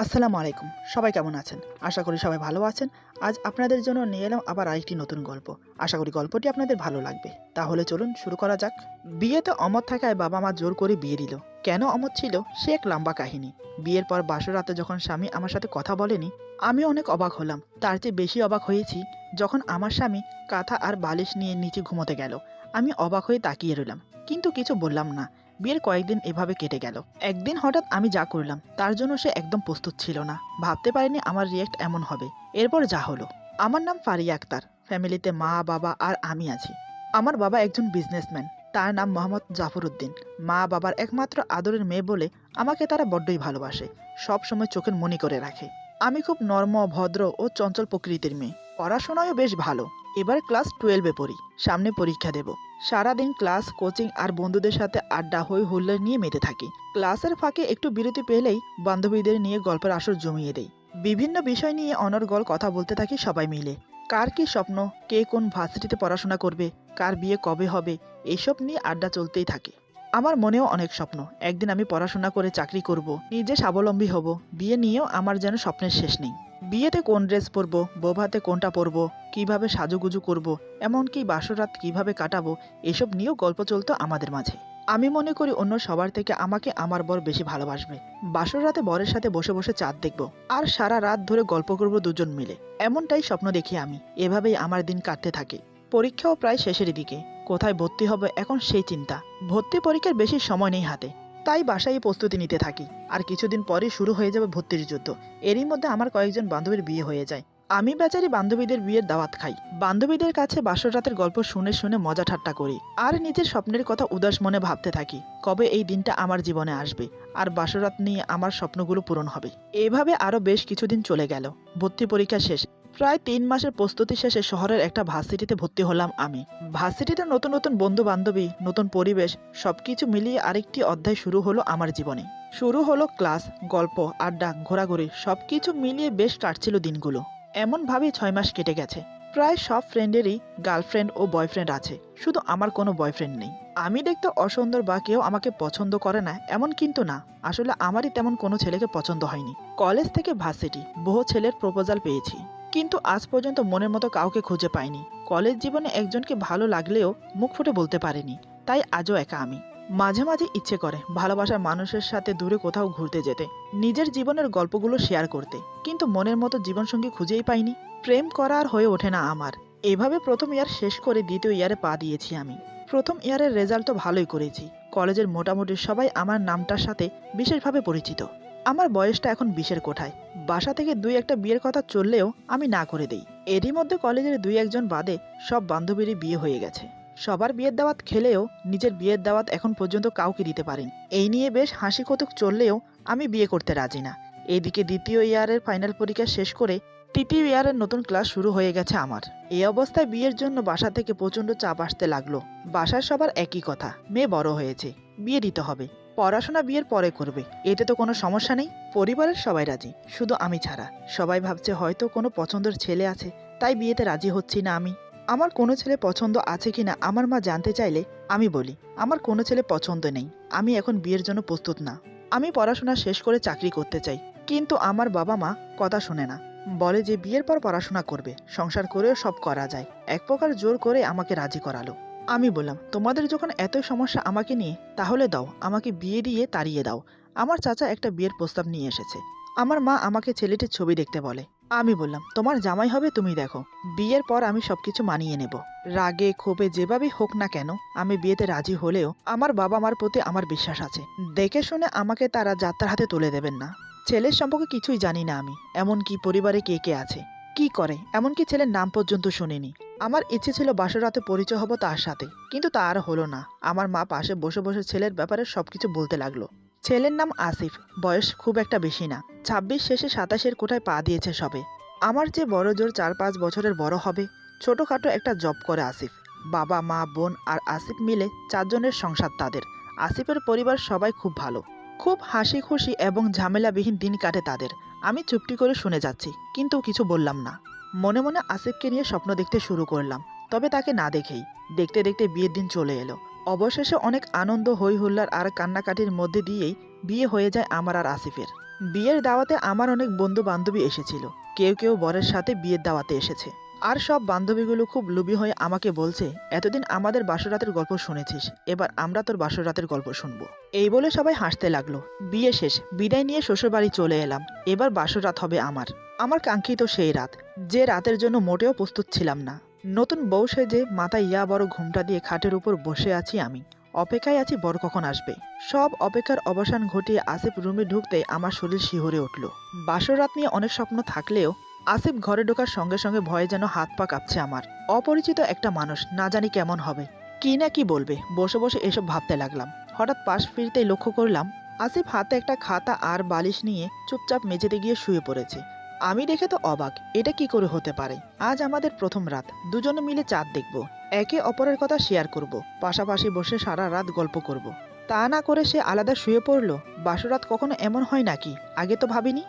আসসালামু আলাইকুম। সবাই কেমন আছেন? আশা করি সবাই ভালো আছেন। আজ আপনাদের জন্য নিয়ে এলাম আবার আরেকটি নতুন গল্প। আশা করি গল্পটি আপনাদের ভালো লাগবে। তাহলে চলুন শুরু করা যাক। বিয়েতে অমত থাকায় বাবা মা জোর করে বিয়ে দিল। কেন অমত ছিল? সে এক লম্বা কাহিনী। বিয়ের পর বাসর রাতে যখন স্বামী আমার সাথে কথা বলেনি, আমি অনেক অবাক হলাম। তার চেয়ে বেশি অবাক হয়েছি যখন আমার স্বামী কাঁথা আর বালিশ নিয়ে নিচে ঘুমোতে গেল। আমি অবাক হয়ে তাকিয়ে রইলাম। কিন্তু কিছু বললাম না। বিয়ের কয়েকদিন এভাবে কেটে গেল। একদিন হঠাৎ আমি যা করলাম, তার জন্য সে একদম প্রস্তুত ছিল না। ভাবতে পারিনি আমার রিয়েক্ট এমন হবে। এরপর যা হলো। আমার নাম ফারিয়া আক্তার। ফ্যামিলিতে মা, বাবা আর আমি আছি। আমার বাবা একজন বিজনেসম্যান তার নাম মোহাম্মদ জাফর উদ্দিন। মা, বাবার একমাত্র আদরের মেয়ে বলে আমাকে তারা বড্ডই ভালোবাসে, সব সময় চোখের মনি করে রাখে। আমি খুব নর্ম, ভদ্র ও চঞ্চল প্রকৃতির মেয়ে। পড়াশোনায়ও বেশ ভালো। এবার ক্লাস টুয়েলভে পড়ি। সামনে পরীক্ষা দেব। সারাদিন ক্লাস, কোচিং আর বন্ধুদের সাথে আড্ডা হই হুল্লোড় নিয়ে মেতে থাকি। ক্লাসের ফাঁকে একটু বিরতি পেলেই বান্ধবীদের নিয়ে গল্পের আসর জমিয়ে দেই। বিভিন্ন বিষয় নিয়ে অনর্গল কথা বলতে থাকি সবাই মিলে। কার কি স্বপ্ন, কে কোন ভার্সিটিতে পড়াশোনা করবে, কার বিয়ে কবে হবে এইসব নিয়ে আড্ডা চলতেই থাকে। আমার মনেও অনেক স্বপ্ন, একদিন আমি পড়াশোনা করে চাকরি করব, নিজে স্বাবলম্বী হব, বিয়ে নিয়েও আমার যেন স্বপ্নের শেষ নেই। বিয়েতে কোন ড্রেস পরবো বোভাতে কোনটা পরবো, কীভাবে সাজুগুজু করব, এমনকি বাসরাত কীভাবে কাটাবো, এসব নিয়েও গল্প চলতো আমাদের মাঝে। আমি মনে করি অন্য সবার থেকে আমাকে আমার বর বেশি ভালোবাসবে। বাসর রাতে বরের সাথে বসে বসে চাঁদ দেখব, আর সারা রাত ধরে গল্প করব দুজন মিলে। এমনটাই স্বপ্ন দেখি আমি, এভাবেই আমার দিন কাটতে থাকে। পরীক্ষাও প্রায় শেষের দিকে, কোথায় ভর্তি হবে এখন সেই চিন্তা। ভর্তি পরীক্ষার বেশি সময় নেই হাতে। তাই বাসায় প্রস্তুতি নিতে থাকি। আর কিছুদিন পরেই শুরু হয়ে যাবে ভর্তির যুদ্ধ। এরই মধ্যে আমার কয়েকজন বান্ধবীর বিয়ে হয়ে যায়। আমি বেচারি বান্ধবীদের বিয়ের দাওয়াত খাই। বান্ধবীদের কাছে বাসর রাতের গল্প শুনে শুনে মজা ঠাট্টা করি। আর নিজের স্বপ্নের কথা উদাস মনে ভাবতে থাকি, কবে এই দিনটা আমার জীবনে আসবে। আর বাসরাত নিয়ে আমার স্বপ্নগুলো পূরণ হবে। এভাবে আরও বেশ কিছুদিন চলে গেল। ভর্তি পরীক্ষা শেষ। প্রায় তিন মাসের প্রস্তুতি শেষে শহরের একটা ভার্সিটিতে ভর্তি হলাম আমি। ভার্সিটিতে নতুন নতুন বন্ধু বান্ধবী নতুন পরিবেশ, সবকিছু মিলিয়ে আরেকটি অধ্যায় শুরু হলো আমার জীবনে। শুরু হলো ক্লাস, গল্প, আড্ডা, ঘোরাঘুরি, সবকিছু মিলিয়ে বেশ কাটছিল দিনগুলো। এমনভাবেই ছয় মাস কেটে গেছে। প্রায় সব ফ্রেন্ডেরই গার্লফ্রেন্ড ও বয়ফ্রেন্ড আছে। শুধু আমার কোনো বয়ফ্রেন্ড নেই। আমি দেখতে অসুন্দর বা কেউ আমাকে পছন্দ করে না, এমন কিন্তু না। আসলে আমারই তেমন কোনো ছেলেকে পছন্দ হয়নি। কলেজ থেকে ভার্সিটি, বহু ছেলের প্রপোজাল পেয়েছি। কিন্তু আজ পর্যন্ত মনের মতো কাউকে খুঁজে পাইনি। কলেজ জীবনে একজনকে ভালো লাগলেও মুখ ফুটে বলতে পারিনি। তাই আজও একা আমি। মাঝে মাঝে ইচ্ছে করে ভালোবাসার মানুষের সাথে দূরে কোথাও ঘুরতে যেতে, নিজের জীবনের গল্পগুলো শেয়ার করতে। কিন্তু মনের মতো জীবনসঙ্গী খুঁজেই পাইনি। প্রেম করা আর হয়ে ওঠে না আমার। এভাবে প্রথম ইয়ার শেষ করে দ্বিতীয় ইয়ারে পা দিয়েছি আমি। প্রথম ইয়ারের রেজাল্ট তো ভালোই করেছি। কলেজের মোটামুটি সবাই আমার নামটার সাথে বিশেষভাবে পরিচিত। আমার বয়সটা এখন বিশের কোঠায়। বাসা থেকে দুই একটা বিয়ের কথা চললেও আমি না করে দেই। এরই মধ্যে কলেজের দুই একজন বাদে সব বান্ধবীরই বিয়ে হয়ে গেছে। সবার বিয়ের দাওয়াত খেলেও নিজের বিয়ের দাওয়াত এখন পর্যন্ত কাউকে দিতে পারেন। এই নিয়ে বেশ হাসি কৌতুক চললেও আমি বিয়ে করতে রাজি না। এদিকে দ্বিতীয় ইয়ারের ফাইনাল পরীক্ষা শেষ করে তৃতীয় ইয়ারের নতুন ক্লাস শুরু হয়ে গেছে আমার। এই অবস্থায় বিয়ের জন্য বাসা থেকে প্রচণ্ড চাপ আসতে লাগল। বাসার সবার একই কথা, মেয়ে বড় হয়েছে, বিয়ে দিতে হবে। পড়াশোনা বিয়ের পরে করবে। এতে তো কোনো সমস্যা নেই। পরিবারের সবাই রাজি, শুধু আমি ছাড়া। সবাই ভাবছে হয়তো কোনো পছন্দের ছেলে আছে, তাই বিয়েতে রাজি হচ্ছি না আমি। আমার কোনো ছেলে পছন্দ আছে কিনা আমার মা জানতে চাইলে আমি বলি, আমার কোনো ছেলে পছন্দ নেই, আমি এখন বিয়ের জন্য প্রস্তুত না। আমি পড়াশোনা শেষ করে চাকরি করতে চাই, কিন্তু আমার বাবা মা কথা শোনে না। বলে যে বিয়ের পর পড়াশোনা করবে, সংসার করেও সব করা যায়। এক প্রকার জোর করে আমাকে রাজি করালো। আমি বললাম, তোমাদের যখন এত সমস্যা আমাকে নিয়ে, তাহলে দাও, আমাকে বিয়ে দিয়ে তাড়িয়ে দাও। আমার চাচা একটা বিয়ের প্রস্তাব নিয়ে এসেছে। আমার মা আমাকে ছেলেটির ছবি দেখতে বলে। আমি বললাম, তোমার জামাই হবে, তুমি দেখো। বিয়ের পর আমি সবকিছু মানিয়ে নেব। রাগে, ক্ষোভে, যেভাবেই হোক না কেন, আমি বিয়েতে রাজি হলেও আমার বাবা মার প্রতি আমার বিশ্বাস আছে। দেখে শুনে আমাকে তারা যাত্রার হাতে তুলে দেবেন না। ছেলের সম্পর্কে কিছুই জানি না আমি। এমনকি পরিবারে কে কে আছে? কি করে? এমনকি ছেলের নাম পর্যন্ত শুনিনি। আমার ইচ্ছে ছিল বাসর রাতে পরিচয় হব তার সাথে, কিন্তু তা আর হলো না। আমার মা পাশে বসে বসে ছেলের ব্যাপারে সবকিছু বলতে লাগল। ছেলের নাম আসিফ, বয়স খুব একটা বেশি না। ছাব্বিশ শেষে সাতাশের কোঠায় পা দিয়েছে সবে। আমার যে বড় জোর চার পাঁচ বছরের বড় হবে, ছোটোখাটো একটা জব করে আসিফ। বাবা, মা, বোন আর আসিফ মিলে চারজনের সংসার তাদের। আসিফের পরিবার সবাই খুব ভালো। খুব হাসি খুশি এবং ঝামেলাবিহীন দিন কাটে তাদের। আমি চুপটি করে শুনে যাচ্ছি, কিন্তু কিছু বললাম না। মনে মনে আসিফকে নিয়ে স্বপ্ন দেখতে শুরু করলাম, তবে তাকে না দেখেই। দেখতে দেখতে বিয়ের দিন চলে এলো। অবশেষে অনেক আনন্দ হই হুল্লার আর কান্নাকাটির মধ্যে দিয়েই বিয়ে হয়ে যায় আমার আর আসিফের। বিয়ের দাওয়াতে আমার অনেক বন্ধু বান্ধবী এসেছিল। কেউ কেউ বরের সাথে বিয়ের দাওয়াতে এসেছে। আর সব বান্ধবীগুলো খুব লুবি হয়ে আমাকে বলছে, এতদিন আমাদের বাসরাতের গল্প শুনেছিস, এবার আমরা তোর বাসরাতের গল্প শুনব। এই বলে সবাই হাসতে লাগল। বিয়ে শেষ, বিদায় নিয়ে শ্বশুরবাড়ি চলে এলাম। এবার বাসরাত হবে আমার। আমার কাঙ্ক্ষিত সেই রাত, যে রাতের জন্য মোটেও প্রস্তুত ছিলাম না। নতুন বউ সেজে মাথায় ইয়া বড় ঘুমটা দিয়ে খাটের উপর বসে আছি আমি। অপেক্ষায় আছি বর কখন আসবে? সব অপেক্ষার অবসান ঘটিয়ে আসিফ রুমে ঢুকতে আমার শরীর শিহরে উঠল। বাসর রাত নিয়ে অনেক স্বপ্ন থাকলেও আসিফ ঘরে ঢোকার সঙ্গে সঙ্গে ভয়ে যেন হাত পা কাঁপছে আমার। অপরিচিত একটা মানুষ, না জানি কেমন হবে। কি না কি বলবে? বসে বসে এসব ভাবতে লাগলাম। হঠাৎ পাশ ফিরতেই লক্ষ্য করলাম, আসিফ হাতে একটা খাতা আর বালিশ নিয়ে চুপচাপ মেঝেতে গিয়ে শুয়ে পড়েছে। আমি দেখে তো অবাক, এটা কি করে হতে পারে? আজ আমাদের প্রথম রাত, দুজনে মিলে চাঁদ দেখব। একে অপরের কথা শেয়ার করব, পাশাপাশি বসে সারা রাত গল্প করব। তা না করে সে আলাদা শুয়ে পড়ল? বাসরাত কখনো এমন হয় নাকি? আগে তো ভাবিনি?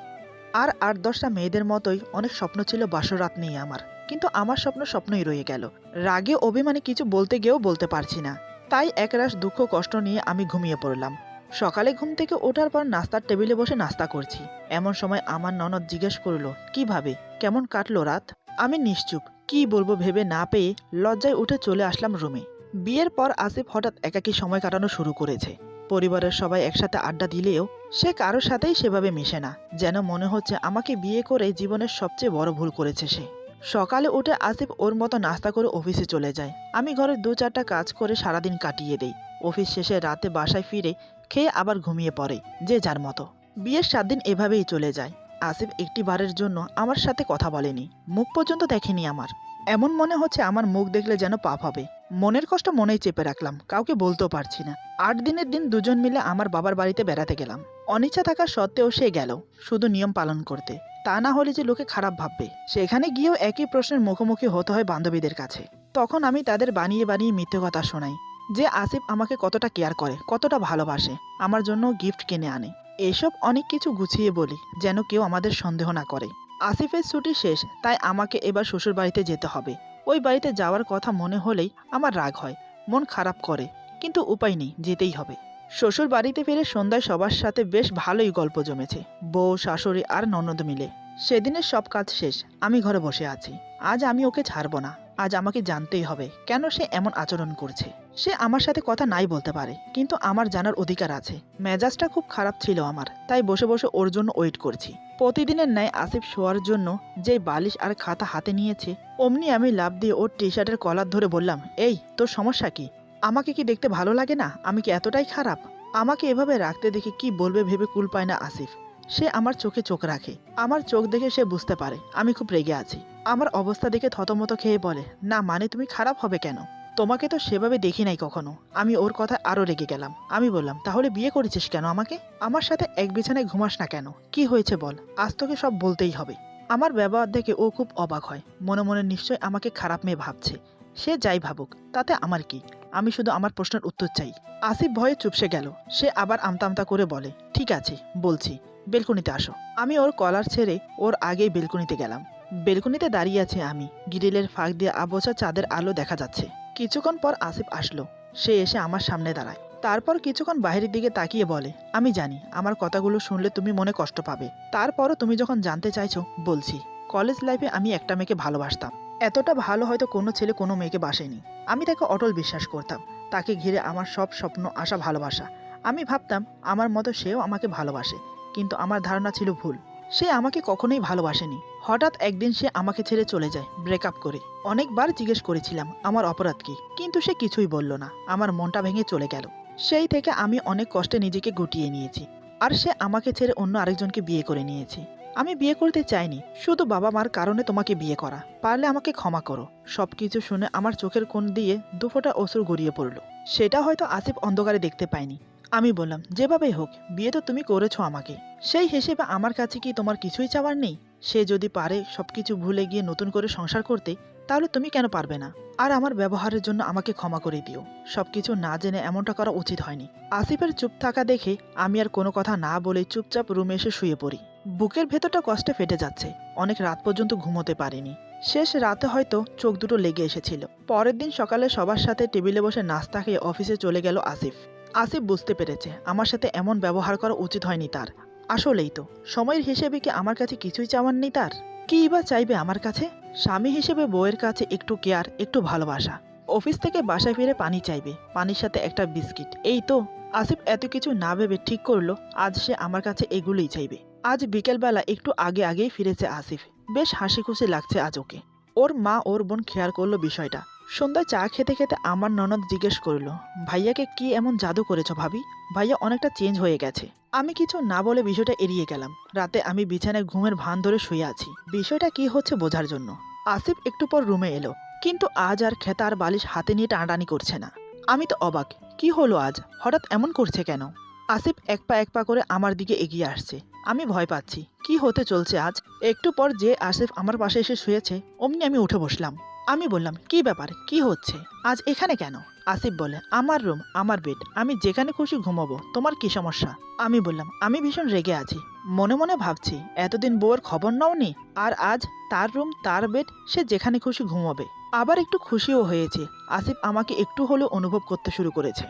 আর আট দশটা মেয়েদের মতোই অনেক স্বপ্ন ছিল বাসরাত নিয়ে আমার। কিন্তু আমার স্বপ্ন স্বপ্নই রয়ে গেল। রাগে, অভিমানে কিছু বলতে গিয়েও বলতে পারছি না। তাই একরাশ দুঃখ কষ্ট নিয়ে আমি ঘুমিয়ে পড়লাম। সকালে ঘুম থেকে ওঠার পর নাস্তার টেবিলে বসে নাস্তা করছি। এমন সময় আমার ননদ জিজ্ঞেস করল, কীভাবে? কেমন কাটলো রাত? আমি নিশ্চুপ। কি বলব ভেবে না পেয়ে লজ্জায় উঠে চলে আসলাম রুমে। বিয়ের পর আসিফ হঠাৎ একাকী সময় কাটানো শুরু করেছে। পরিবারের সবাই একসাথে আড্ডা দিলেও সে কারোর সাথেই সেভাবে মিশে না, যেন মনে হচ্ছে আমাকে বিয়ে করে জীবনের সবচেয়ে বড় ভুল করেছে সে। সকালে উঠে আসিফ ওর মতো নাস্তা করে অফিসে চলে যায়। আমি ঘরের দু চারটা কাজ করে সারাদিন কাটিয়ে দেই। অফিস শেষে রাতে বাসায় ফিরে খেয়ে আবার ঘুমিয়ে পড়ে, যে যার মতো। বিয়ের সাত দিন এভাবেই চলে যায়। আসিফ একটি বারের জন্য আমার সাথে কথা বলেনি, মুখ পর্যন্ত দেখেনি আমার। এমন মনে হচ্ছে আমার মুখ দেখলে যেন পাপ হবে। মনের কষ্ট মনেই চেপে রাখলাম, কাউকে বলতেও পারছি না। আট দিনের দিন দুজন মিলে আমার বাবার বাড়িতে বেড়াতে গেলাম। অনিচ্ছা থাকা সত্ত্বেও সে গেল, শুধু নিয়ম পালন করতে। তা না হলে যে লোকে খারাপ ভাববে, সেখানে গিয়েও একই প্রশ্নের মুখোমুখি হতে হয় বান্ধবীদের কাছে। তখন আমি তাদের বানিয়ে বানিয়ে মিথ্যে কথা শোনাই। যে আসিফ আমাকে কতটা কেয়ার করে, কতটা ভালোবাসে, আমার জন্য গিফট কিনে আনে। এসব অনেক কিছু গুছিয়ে বলি, যেন কেউ আমাদের সন্দেহ না করে। আসিফের ছুটি শেষ, তাই আমাকে এবার শ্বশুর বাড়িতে যেতে হবে। ওই বাড়িতে যাওয়ার কথা মনে হলেই আমার রাগ হয়, মন খারাপ করে। কিন্তু উপায় নেই, যেতেই হবে। শ্বশুর বাড়িতে ফিরে সন্ধ্যায় সবার সাথে বেশ ভালোই গল্প জমেছে, বউ, শাশুড়ি আর ননদ মিলে। সেদিনের সব কাজ শেষ, আমি ঘরে বসে আছি। আজ আমি ওকে ছাড়বো না। আজ আমাকে জানতেই হবে কেন সে এমন আচরণ করছে। সে আমার সাথে কথা নাই বলতে পারে, কিন্তু আমার জানার অধিকার আছে। মেজাজটা খুব খারাপ ছিল আমার, তাই বসে বসে ওর জন্য ওয়েট করছি। প্রতিদিনের ন্যায় আসিফ শোয়ার জন্য যে বালিশ আর খাতা হাতে নিয়েছে, অমনি আমি লাভ দিয়ে ওর টি শার্টের কলার ধরে বললাম, এই, তোর সমস্যা কি? আমাকে কি দেখতে ভালো লাগে না? আমি কি এতটাই খারাপ? আমাকে এভাবে রাখতে দেখে কি বলবে ভেবে কুল পায় না আসিফ। সে আমার চোখে চোখ রাখে। আমার চোখ দেখে সে বুঝতে পারে, আমি খুব রেগে আছি। আমার অবস্থা দেখে থতমত খেয়ে বলে, না মানে তুমি খারাপ হবে কেন? তোমাকে তো সেভাবে দেখি নাই কখনো। আমি ওর কথা আরও রেগে গেলাম। আমি বললাম, তাহলে বিয়ে করেছিস কেন আমাকে? আমার সাথে এক বিছানায় ঘুমাস না কেন? কি হয়েছে বল? আজ তোকে সব বলতেই হবে। আমার ব্যবহার দেখে ও খুব অবাক হয়। মনে মনে নিশ্চয় আমাকে খারাপ মেয়ে ভাবছে। সে যাই ভাবুক, তাতে আমার কি? আমি শুধু আমার প্রশ্নের উত্তর চাই। আসিফ ভয়ে চুপসে গেল। সে আবার আমতা আমতা করে বলে, ঠিক আছে, বলছি। বেলকনিতে আসো। আমি ওর কলার ছেড়ে ওর আগেই বেলকুনিতে গেলাম। বেলকুনিতে দাঁড়িয়ে আছে আমি। গ্রিলের ফাঁক দিয়ে আবছা চাঁদের আলো দেখা যাচ্ছে। কিছুক্ষণ পর আসিফ আসলো। সে এসে আমার সামনে দাঁড়ায়। তারপর কিছুক্ষণ বাইরের দিকে তাকিয়ে বলে, আমি জানি, আমার কথাগুলো শুনলে তুমি মনে কষ্ট পাবে। তারপরও তুমি যখন জানতে চাইছো, বলছি। কলেজ লাইফে আমি একটা মেয়েকে ভালোবাসতাম। এতটা ভালো হয়তো কোনো ছেলে কোনো মেয়েকে বাসেনি। আমি তাকে অটল বিশ্বাস করতাম। তাকে ঘিরে আমার সব স্বপ্ন, আশা, ভালোবাসা। আমি ভাবতাম, আমার মতো সেও আমাকে ভালোবাসে। কিন্তু আমার ধারণা ছিল ভুল। সে আমাকে কখনোই ভালোবাসেনি। হঠাৎ একদিন সে আমাকে ছেড়ে চলে যায় ব্রেকআপ করে। অনেকবার জিজ্ঞেস করেছিলাম, আমার অপরাধ কি? কিন্তু সে কিছুই বলল না। আমার মনটা ভেঙে চলে গেল। সেই থেকে আমি অনেক কষ্টে নিজেকে গুটিয়ে নিয়েছি। আর সে আমাকে ছেড়ে অন্য আরেকজনকে বিয়ে করে নিয়েছে। আমি বিয়ে করতে চাইনি, শুধু বাবা মার কারণে তোমাকে বিয়ে করা। পারলে আমাকে ক্ষমা করো। সবকিছু শুনে আমার চোখের কোণ দিয়ে দুফোটা অসুর গড়িয়ে পড়ল। সেটা হয়তো আসিফ অন্ধকারে দেখতে পাইনি আমি বললাম, যেভাবেই হোক, বিয়ে তো তুমি করেছ আমাকে। সেই হিসেবে আমার কাছে কি তোমার কিছুই চাওয়ার নেই? সে যদি পারে সবকিছু ভুলে গিয়ে নতুন করে সংসার করতে, তাহলে তুমি কেন পারবে না? আর আমার ব্যবহারের জন্য আমাকে ক্ষমা করে দিও। সবকিছু না জেনে এমনটা করা উচিত হয়নি। আসিফের চুপ থাকা দেখে আমি আর কোনো কথা না বলে চুপচাপ রুমে এসে শুয়ে পড়ি। বুকের ভেতরটা কষ্টে ফেটে যাচ্ছে। অনেক রাত পর্যন্ত ঘুমোতে পারিনি। শেষ রাতে হয়তো চোখ দুটো লেগে এসেছিল। পরের দিন সকালে সবার সাথে টেবিলে বসে নাস্তা খেয়ে অফিসে চলে গেল আসিফ। আসিফ বুঝতে পেরেছে, আমার সাথে এমন ব্যবহার করা উচিত হয়নি তার। আসলেই তো, সময়ের হিসেবে কি আমার কাছে কিছুই চাওয়ার নেই তার? কি বা চাইবে আমার কাছে? স্বামী হিসেবে বউয়ের কাছে একটু কেয়ার, একটু ভালোবাসা। অফিস থেকে বাসায় ফিরে পানি চাইবে, পানির সাথে একটা বিস্কিট। এই তো, আসিফ এত কিছু না ভেবে ঠিক করল, আজ সে আমার কাছে এগুলোই চাইবে। আজ বিকেলবেলা একটু আগে আগেই ফিরেছে আসিফ, বেশ হাসি খুশি লাগছে আজ ওকে। ওর মা, ওর বোন খেয়াল করল বিষয়টা। সন্ধ্যায় চা খেতে খেতে আমার ননদ জিজ্ঞেস করল, ভাইয়াকে কি এমন জাদু করেছ ভাবি? ভাইয়া অনেকটা চেঞ্জ হয়ে গেছে। আমি কিছু না বলে বিষয়টা এড়িয়ে গেলাম। রাতে আমি বিছানায় ঘুমের ভান ধরে শুয়ে আছি। বিষয়টা কি হচ্ছে বোঝার জন্য? আসিফ একটু পর রুমে এলো, কিন্তু আজ আর খেতা আর বালিশ হাতে নিয়ে টানাটানি করছে না। আমি তো অবাক, কি হলো আজ? হঠাৎ এমন করছে কেন? আসিফ এক পা এক পা করে আমার দিকে এগিয়ে আসছে। আমি ভয় পাচ্ছি, কি হতে চলছে আজ? একটু পর যে আসিফ আমার পাশে এসে শুয়েছে, অমনি আমি উঠে বসলাম। আমি বললাম, কি ব্যাপার? কি হচ্ছে? আজ এখানে কেন? আসিফ বলে, আমার রুম, আমার বেড, আমি যেখানে খুশি ঘুমাবো। তোমার কি সমস্যা? আমি বললাম, আমি ভীষণ রেগে আছি। মনে মনে ভাবছি, এতদিন বউয়ের খবর নাওনি, আর আজ তার রুম, তার বেড, সে যেখানে খুশি ঘুমাবে। আবার একটু খুশিও হয়েছে। আসিফ আমাকে একটু হলেও অনুভব করতে শুরু করেছে।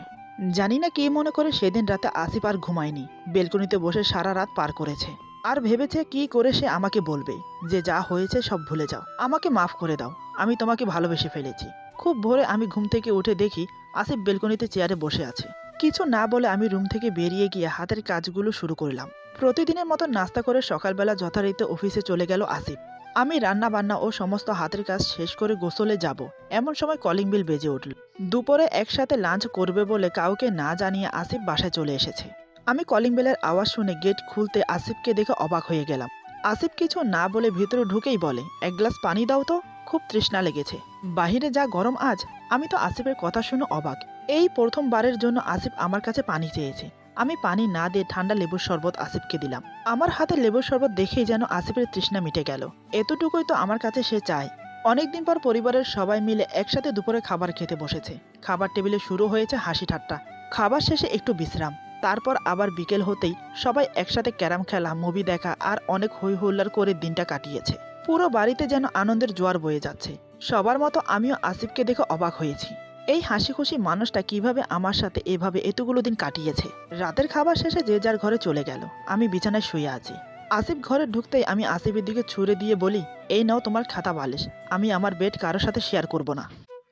জানি না কে মনে করে সেদিন রাতে আসিফ আর ঘুমায়নি। বেলকনিতে বসে সারা রাত পার করেছে। আর ভেবেছে কি করে সে আমাকে বলবে? যে যা হয়েছে সব ভুলে যাও। আমাকে মাফ করে দাও। আমি তোমাকে ভালোবেসে ফেলেছি। খুব ভোরে আমি ঘুম থেকে উঠে দেখি আসিফ বেলকনিতে চেয়ারে বসে আছে। কিছু না বলে আমি রুম থেকে বেরিয়ে গিয়ে হাতের কাজগুলো শুরু করলাম। প্রতিদিনের মতো নাস্তা করে সকালবেলা যথারীতি অফিসে চলে গেল আসিফ। আমি রান্না বান্না ও সমস্ত হাতের কাজ শেষ করে গোসলে যাব। এমন সময় কলিং বিল বেজে উঠল। দুপুরে একসাথে লাঞ্চ করবে বলে কাউকে না জানিয়ে আসিফ বাসায় চলে এসেছে। আমি কলিং বেলের আওয়াজ শুনে গেট খুলতে আসিফকে দেখে অবাক হয়ে গেলাম। আসিফ কিছু না বলে ভিতরে ঢুকেই বলে, এক গ্লাস পানি দাও তো, খুব তৃষ্ণা লেগেছে। বাহিরে যা গরম আজ, আমি তো আসিফের কথা শুনে অবাক। এই প্রথমবারের জন্য আসিফ আমার কাছে পানি চেয়েছে। আমি পানি না দিয়ে ঠান্ডা লেবুর শরবত আসিফকে দিলাম। আমার হাতে লেবুর শরবত দেখেই যেন আসিফের তৃষ্ণা মিটে গেল। এতটুকুই তো আমার কাছে সে চায়। অনেকদিন পর পরিবারের সবাই মিলে একসাথে দুপুরে খাবার খেতে বসেছে। খাবার টেবিলে শুরু হয়েছে হাসি ঠাট্টা। খাবার শেষে একটু বিশ্রাম। তারপর আবার বিকেল হতেই সবাই একসাথে ক্যারাম খেলা, মুভি দেখা আর অনেক হই হুল্লার করে দিনটা কাটিয়েছে। পুরো বাড়িতে যেন আনন্দের জোয়ার বয়ে যাচ্ছে। সবার মতো আমিও আসিফকে দেখে অবাক হয়েছি। এই হাসি খুশি মানুষটা কীভাবে আমার সাথে এভাবে এতগুলো দিন কাটিয়েছে? রাতের খাবার শেষে যে যার ঘরে চলে গেল। আমি বিছানায় শুয়ে আছি। আসিফ ঘরে ঢুকতেই আমি আসিফের দিকে ছুড়ে দিয়ে বলি, এই নাও তোমার খাতা বালিশ। আমি আমার বেড কারোর সাথে শেয়ার করব না।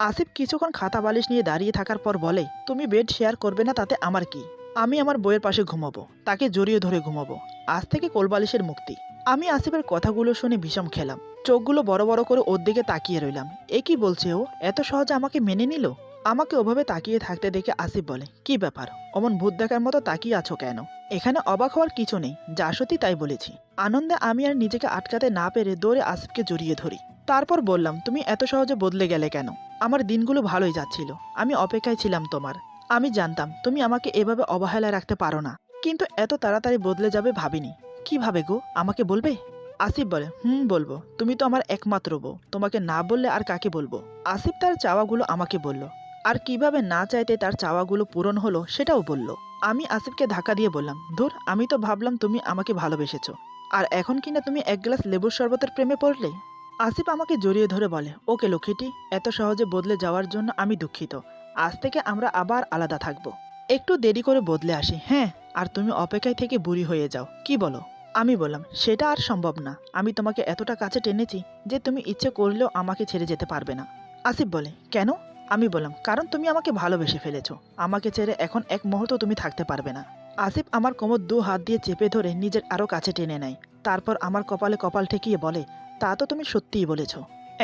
আসিফ কিছুক্ষণ খাতা বালিশ নিয়ে দাঁড়িয়ে থাকার পর বলে, তুমি বেড শেয়ার করবে না, তাতে আমার কি? আমি আমার বইয়ের পাশে ঘুমাবো, তাকে জড়িয়ে ধরে ঘুমাবো। আজ থেকে কোলবালিশের মুক্তি। আমি আসিফের কথাগুলো শুনে ভীষণ খেলাম। চোখগুলো বড় বড় করে ওর দিকে তাকিয়ে রইলাম। এ কি বলছে ও? এত সহজে আমাকে মেনে নিল? আমাকে ওভাবে তাকিয়ে থাকতে দেখে আসিফ বলে, কি ব্যাপার? অমন ভূত দেখার মতো তাকিয়ে আছো কেন? এখানে অবাক হওয়ার কিছু নেই, যা সত্যি তাই বলেছি। আনন্দে আমি আর নিজেকে আটকাতে না পেরে দৌড়ে আসিফকে জড়িয়ে ধরি। তারপর বললাম, তুমি এত সহজে বদলে গেলে কেন? আমার দিনগুলো ভালোই যাচ্ছিল। আমি অপেক্ষায় ছিলাম তোমার। আমি জানতাম তুমি আমাকে এভাবে অবহেলায় রাখতে পারো না। কিন্তু এত তাড়াতাড়ি বদলে যাবে ভাবিনি। কীভাবে গো? আমাকে বলবে? আসিফ বলে, হুম, বলব। তুমি তো আমার একমাত্র বউ। তোমাকে না বললে আর কাকে বলব? আসিফ তার চাওয়াগুলো আমাকে বলল। আর কীভাবে না চাইতে তার চাওয়াগুলো পূরণ হলো সেটাও বলল। আমি আসিফকে ধাক্কা দিয়ে বললাম, ধুর, আমি তো ভাবলাম তুমি আমাকে ভালোবেসেছো। আর এখন কিনা তুমি এক গ্লাস লেবুর শরবতের প্রেমে পড়লে? আসিফ আমাকে জড়িয়ে ধরে বলে, ওকে লক্ষ্মীটি, এত সহজে বদলে যাওয়ার জন্য আমি দুঃখিত। আজ থেকে আমরা আবার আলাদা থাকব। একটু দেরি করে বদলে আসি হ্যাঁ? আর তুমি অপেক্ষায় থেকে বুড়ি হয়ে যাও। কি বলো? আমি বললাম, সেটা আর সম্ভব না। আমি তোমাকে এতটা কাছে টেনেছি যে তুমি ইচ্ছে করলেও আমাকে ছেড়ে যেতে পারবে না। আসিফ বলে, কেন? আমি বললাম, কারণ তুমি আমাকে ভালোবেসে ফেলেছো। আমাকে ছেড়ে এখন এক মুহূর্ত তুমি থাকতে পারবে না। আসিফ আমার কোমর দু হাত দিয়ে চেপে ধরে নিজের আরও কাছে টেনে নেয়। তারপর আমার কপালে কপাল ঠেকিয়ে বলে, তা তো তুমি সত্যিই বলেছ।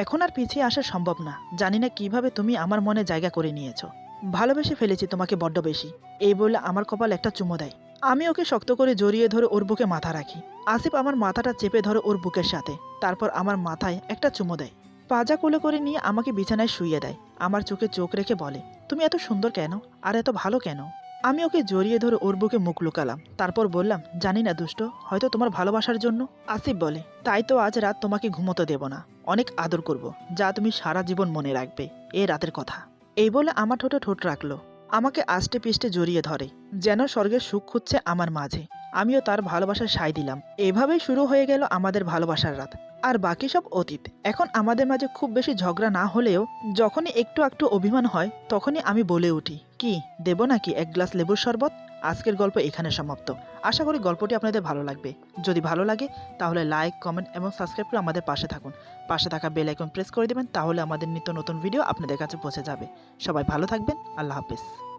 এখন আর পিছিয়ে আসা সম্ভব না। জানি না কীভাবে তুমি আমার মনে জায়গা করে নিয়েছো। ভালোবেসে ফেলেছি তোমাকে বড্ড বেশি। এই বলে আমার কপাল একটা চুমো দেয়। আমি ওকে শক্ত করে জড়িয়ে ধরে ওর বুকে মাথা রাখি। আসিফ আমার মাথাটা চেপে ধরে ওর বুকের সাথে। তারপর আমার মাথায় একটা চুমো দেয়। পাজা কোলে করে নিয়ে আমাকে বিছানায় শুইয়ে দেয়। আমার চোখে চোখ রেখে বলে, তুমি এত সুন্দর কেন? আর এত ভালো কেন? আমি ওকে জড়িয়ে ধরে ওর বুকে মুখ লুকালাম। তারপর বললাম, জানি না দুষ্ট, হয়তো তোমার ভালোবাসার জন্য? আসিফ বলে, তাই তো আজ রাত তোমাকে ঘুমোতে দেব না। অনেক আদর করব, যা তুমি সারা জীবন মনে রাখবে। এ রাতের কথা। এই বলে আমার ঠোঁটে ঠোঁট রাখল। আমাকে আষ্টে পিষ্টে জড়িয়ে ধরে, যেন স্বর্গের সুখ খুঁজছে আমার মাঝে। আমিও তার ভালোবাসার সাই দিলাম। এভাবেই শুরু হয়ে গেল আমাদের ভালোবাসার রাত। আর বাকি সব অতীত। এখন আমাদের মাঝে খুব বেশি ঝগড়া না হলেও যখনই একটু একটু অভিমান হয়, তখনই আমি বলে উঠি, কি, দেব নাকি এক গ্লাস লেবুর শরবত? আজকের গল্প এখানে সমাপ্ত। আশা করি গল্পটি আপনাদের ভালো লাগবে। যদি ভালো লাগে, তাহলে লাইক কমেন্ট এবং সাবস্ক্রাইব করে আমাদের পাশে থাকুন। পাশে থাকা বেল আইকন প্রেস করে দেবেন, তাহলে আমাদের নিত্য নতুন ভিডিও আপনাদের কাছে পৌঁছে যাবে। সবাই ভালো থাকবেন। আল্লাহ হাফেজ।